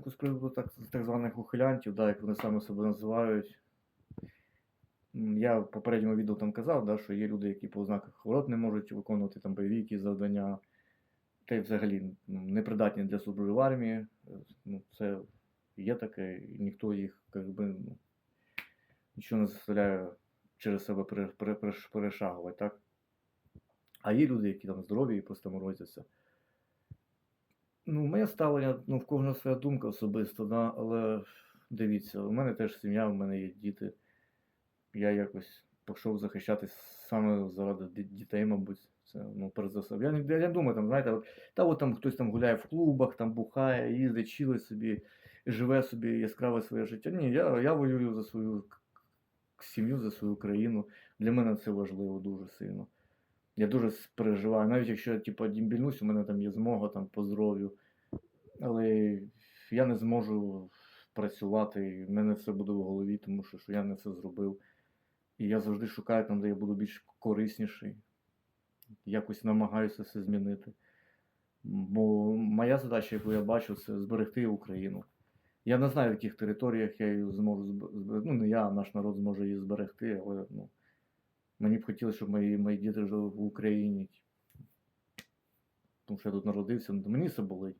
думку з так, так званих ухилянтів, да, як вони саме себе називають. Я в попередньому відео там казав, да, що є люди, які по ознаках хвороб не можуть виконувати там бойові якісь завдання, та й взагалі ну, непридатні для служби в армії. Ну, це є таке, і ніхто їх як би, ну, нічого не заставляє через себе пере- пере- переш- перешагувати, так? А є люди, які там здорові і просто морозяться. Ну, моє ставлення, ну, в кожного своя думка особисто, да, але дивіться, у мене теж сім'я, у мене є діти. Я якось пішов захищатись саме заради дітей, мабуть. Це, ну, перш за все. Я, я не думаю, там, знаєте, от, та от там хтось там гуляє в клубах, там бухає, їздить, чилить собі, живе собі яскраве своє життя. Ні, я, я воюю за свою сім'ю, за свою країну. Для мене це важливо дуже сильно. Я дуже переживаю, навіть якщо я типу, дімбільнусь, у мене там є змога там, по здоров'ю. Але я не зможу працювати, в мене все буде в голові, тому що, що я не все зробив. І я завжди шукаю там, де я буду більш корисніший. Якось намагаюся все змінити. Бо моя задача, яку я бачу, це зберегти Україну. Я не знаю, в яких територіях я її зможу зберегти. Ну, не я, наш народ зможе її зберегти, але ну, мені б хотілося, щоб мої, мої діти жили в Україні. Тому що я тут народився, ну, мені це болить.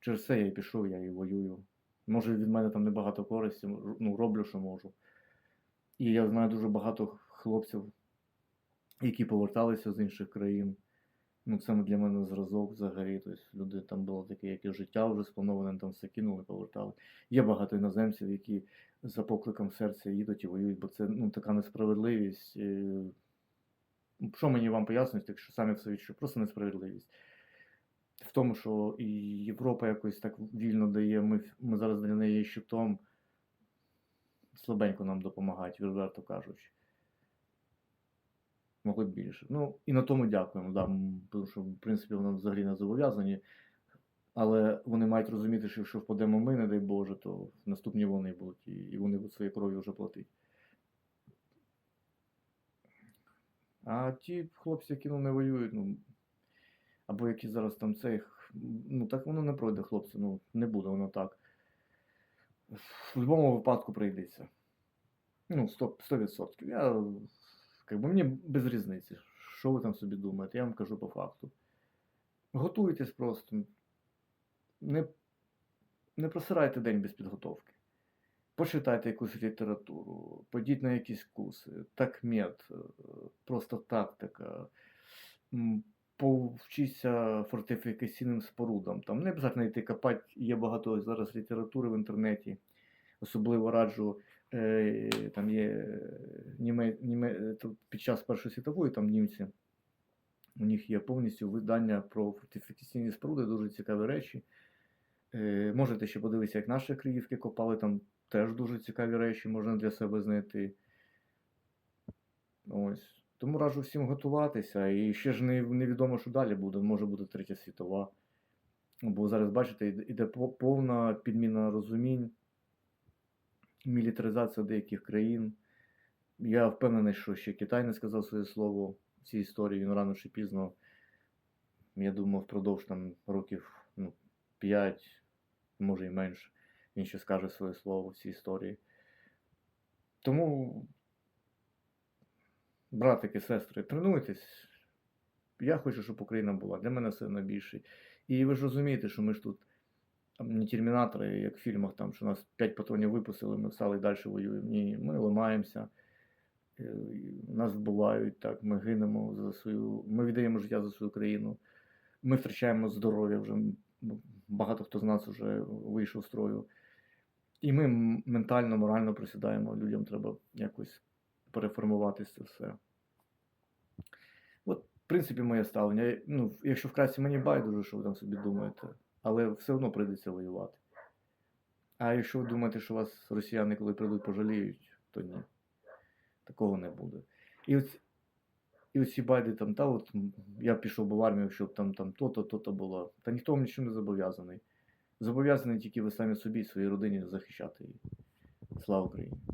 Через це я і пішов, я і воюю. Може, від мене там небагато користі, ну, роблю, що можу. І я знаю дуже багато хлопців, які поверталися з інших країн. Ну, це для мене зразок взагалі. Тобто люди там було таке, яке життя вже сплановане, там все кинули, повертали. Є багато іноземців, які за покликом серця їдуть і воюють, бо це ну, така несправедливість. е, Що мені вам пояснюють, якщо самі все відчують, просто несправедливість. В тому, що і Європа якось так вільно дає, ми, ми зараз для неї щитом, слабенько нам допомагають, відверто кажучи. Могли б більше. Ну, і на тому дякуємо, да, тому що, в принципі, вони взагалі не зобов'язані. Але вони мають розуміти, що якщо впадемо ми, не дай Боже, то наступні вони будуть, і, вони будуть своєю кров'ю вже платити. А ті хлопці, які ну, не воюють, ну, або які зараз там цих, ну так воно не пройде, хлопці, ну не буде воно так. В будь-якому випадку прийдеться. Ну, 100%. 100%. Я, как би, мені без різниці, що ви там собі думаєте, я вам кажу по факту. Готуйтесь просто. Не, не просирайте день без підготовки. Почитайте якусь літературу, подіть на якісь курси, такмет, е, просто тактика. Повчіться фортифікаційним спорудам. Там не обов'язково йти копати, є багато зараз літератури в інтернеті. Особливо раджу, там є німе, німе, тут під час Першої світової там німці. У них є повністю видання про фортифікаційні споруди, дуже цікаві речі. Е, можете ще подивитися, як наші криївки копали, там теж дуже цікаві речі можна для себе знайти. Ось. Тому раджу всім готуватися. І ще ж не, невідомо, що далі буде. Може бути третя світова. Бо зараз, бачите, іде повна підміна розумінь, мілітаризація деяких країн. Я впевнений, що ще Китай не сказав своє слово в цій історії, він рано чи пізно. Я думаю, впродовж там років ну, 5, може і менше, він ще скаже своє слово в цій історії. Тому, братики, сестри, тренуйтесь. Я хочу, щоб Україна була. Для мене це найбільше. І ви ж розумієте, що ми ж тут там, не термінатори, як в фільмах, там, що нас 5 патронів випустили, ми встали і далі воюємо. Ні, ми ламаємося, е, нас вбивають, так, ми гинемо за свою, ми віддаємо життя за свою країну. Ми втрачаємо здоров'я вже. Багато хто з нас вже вийшов з строю. І ми ментально, морально присідаємо. Людям треба якось переформуватися це все. От, в принципі, моє ставлення. Ну, якщо вкратці мені байдуже, що ви там собі думаєте, але все одно прийдеться воювати. А якщо ви думаєте, що вас росіяни, коли прийдуть, пожаліють, то ні. Такого не буде. І ось, і оці байди там, та от я пішов би в армію, щоб там, там то-то, то-то було. Та ніхто вам нічим не зобов'язаний. Зобов'язаний тільки ви самі собі, своїй родині захищати її. Слава Україні!